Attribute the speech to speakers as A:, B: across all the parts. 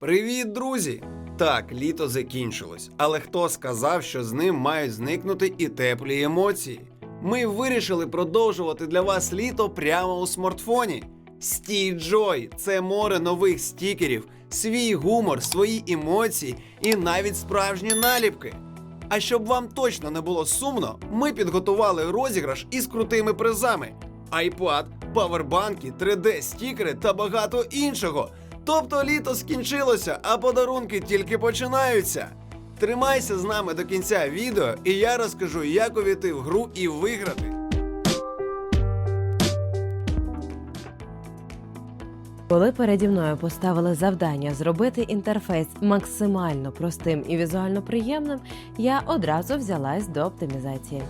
A: Привіт, друзі! Так, літо закінчилось, але хто сказав, що з ним мають зникнути і теплі емоції? Ми вирішили продовжувати для вас літо прямо у смартфоні. Стій Джой це море нових стікерів, свій гумор, свої емоції і навіть справжні наліпки. А щоб вам точно не було сумно, ми підготували розіграш із крутими призами: iPad, павербанки, 3D-стікери та багато іншого. Тобто літо скінчилося, а подарунки тільки починаються. Тримайся з нами до кінця відео, і я розкажу, як увійти в гру і виграти.
B: Коли переді мною поставили завдання зробити інтерфейс максимально простим і візуально приємним, я одразу взялась до оптимізації.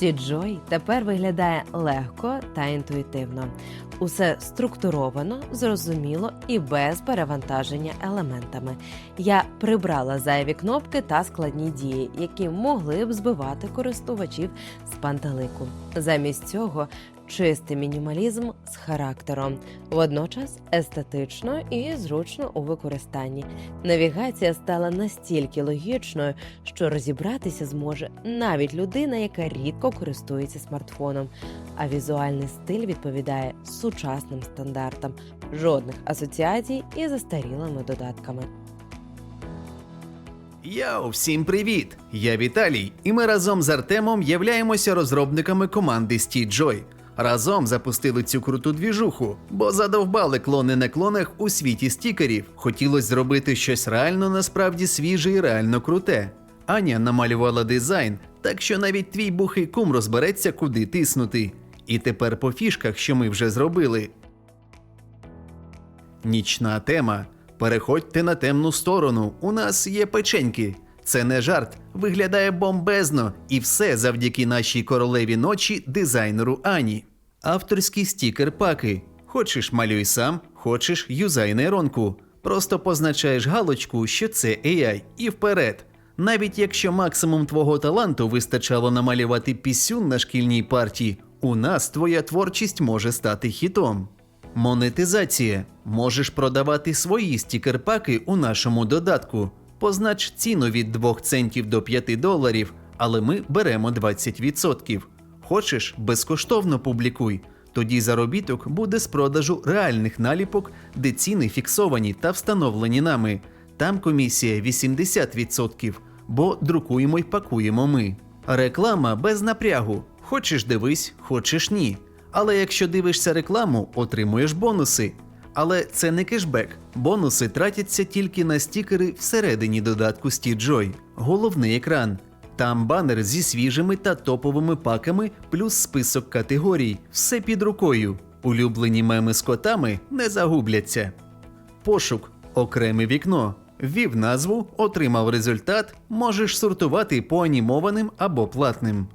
B: Стіджой тепер виглядає легко та інтуїтивно. Усе структуровано, зрозуміло і без перевантаження елементами. Я прибрала зайві кнопки та складні дії, які могли б збивати користувачів з пантелику. Замість цього чистий мінімалізм з характером, водночас естетично і зручно у використанні. Навігація стала настільки логічною, що розібратися зможе навіть людина, яка рідко користується смартфоном. А візуальний стиль відповідає сучасним стандартам, жодних асоціацій із застарілими додатками.
C: Йоу, всім привіт! Я Віталій, і ми разом з Артемом являємося розробниками команди SteeJoy. Разом запустили цю круту двіжуху, бо задовбали клони на клонах у світі стікерів. Хотілося зробити щось реально насправді свіже і реально круте. Аня намалювала дизайн, так що навіть твій бухий кум розбереться, куди тиснути. І тепер по фішках, що ми вже зробили. Нічна тема. Переходьте на темну сторону. У нас є печеньки. Це не жарт, виглядає бомбезно, і все завдяки нашій королеві ночі дизайнеру Ані. Авторські стікер-паки. Хочеш малюй сам, хочеш юзай нейронку. Просто позначаєш галочку, що це AI, і вперед. Навіть якщо максимум твого таланту вистачало намалювати пісюн на шкільній парті, у нас твоя творчість може стати хітом. Монетизація. Можеш продавати свої стікер-паки у нашому додатку. Познач ціну від 2 центів до 5 доларів, але ми беремо 20%. Хочеш безкоштовно публікуй. Тоді заробіток буде з продажу реальних наліпок, де ціни фіксовані та встановлені нами. Там комісія 80%, бо друкуємо й пакуємо ми. Реклама без напрягу. Хочеш дивись, хочеш ні. Але якщо дивишся рекламу, отримуєш бонуси. Але це не кешбек. Бонуси тратяться тільки на стікери всередині додатку SteeJoy. Головний екран. Там банер зі свіжими та топовими паками, плюс список категорій. Все під рукою. Улюблені меми з котами не загубляться. Пошук окреме вікно. Ввів назву, отримав результат, можеш сортувати по анімованим або платним.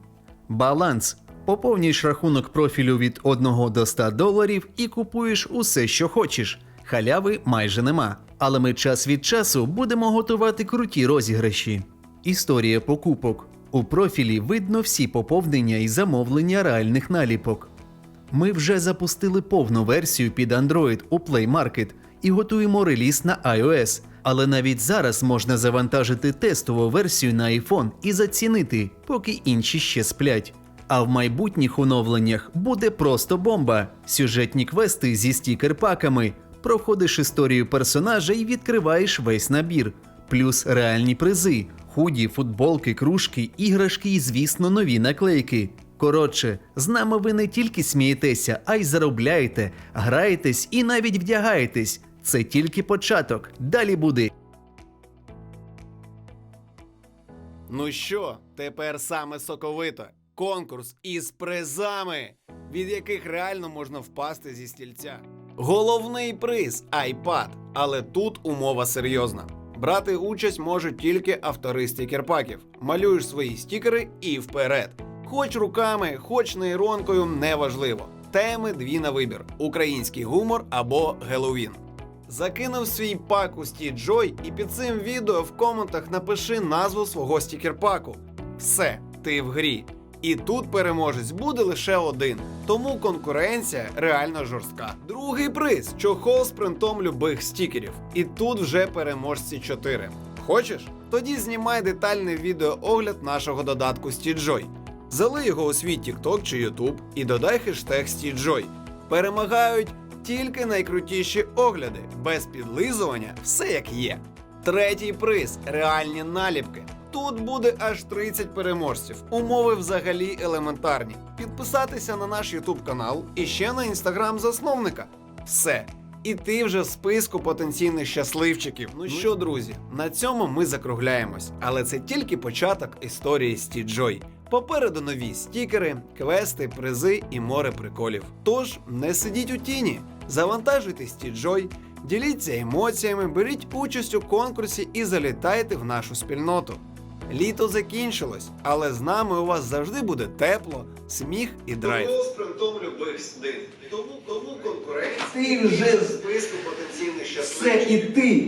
C: Баланс. Поповнюєш рахунок профілю від 1 до 100 доларів і купуєш усе, що хочеш. Халяви майже нема. Але ми час від часу будемо готувати круті розіграші. Історія покупок. У профілі видно всі поповнення і замовлення реальних наліпок. Ми вже запустили повну версію під Android у Play Market і готуємо реліз на iOS. Але навіть зараз можна завантажити тестову версію на iPhone і зацінити, поки інші ще сплять. А в майбутніх оновленнях буде просто бомба: сюжетні квести зі стікер-паками, проходиш історію персонажа і відкриваєш весь набір, плюс реальні призи, худі, футболки, кружки, іграшки і, звісно, нові наклейки. Коротше, з нами ви не тільки смієтеся, а й заробляєте, граєтесь і навіть вдягаєтесь. Це тільки початок. Далі буде.
A: Ну що, тепер саме соковито. Конкурс із призами, від яких реально можна впасти зі стільця. Головний приз iPad, але тут умова серйозна. Брати участь можуть тільки автори стікерпаків. Малюєш свої стікери і вперед. Хоч руками, хоч нейронкою, неважливо. Теми дві на вибір: український гумор або Геловін. Закинув свій пак у SteeJoy і під цим відео в коментах напиши назву свого стікерпаку. Все, ти в грі. І тут переможець буде лише один, тому конкуренція реально жорстка. Другий приз чохол з принтом любих стікерів. І тут вже переможці 4. Хочеш? Тоді знімай детальний відеоогляд нашого додатку StitchJoy. Залий його у свій TikTok чи YouTube і додай хештег StitchJoy. Перемагають тільки найкрутіші огляди, без підлизування, все як є. Третій приз реальні наліпки. Тут буде аж 30 переможців. Умови взагалі елементарні. Підписатися на наш YouTube канал і ще на інстаграм засновника. Все. І ти вже в списку потенційних щасливчиків. Ну що, друзі, на цьому ми закругляємось. Але це тільки початок історії Стіджой. Попереду нові стікери, квести, призи і море приколів. Тож не сидіть у тіні, завантажуйте Стіджой, діліться емоціями, беріть участь у конкурсі і залітайте в нашу спільноту. Літо закінчилось, але з нами у вас завжди буде тепло, сміх і драйв. з принтом любих здин. Тому кому конкуренція?
D: Ти вже з-
A: списку потенційних
D: Все, і ти.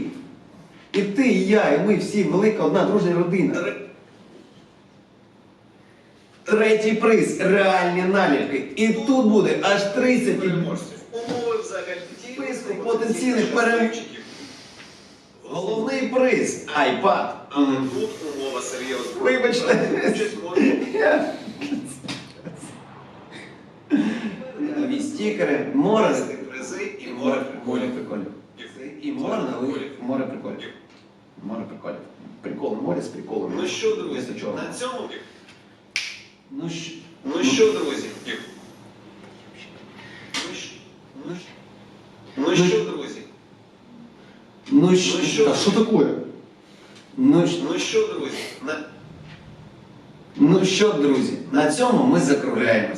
D: І ти, і я, і ми всі велика одна дружня родина. Третій приз реальні наліпки. І тут буде аж 30 і-
A: Умови взагалі
D: Списку потенційних переможців. Головний приз айпад.
A: Але тут умова серйозна.
D: Вибачте. Нові стікери, море.
A: призи і море приколів.
D: І море, море приколів. Море приколів. Прикол, море з приколом.
A: Ну що, друзі, на цьому.
D: Ну що?
A: Ну що, друзі? Ну що? Ну що? Ну що, друзі?
D: Ну
A: еще
D: що?
A: що?
D: Та що таке? Ну еще,
A: Ну що, друзі? На
D: Ну що, друзі, на цьому ми закругляємось.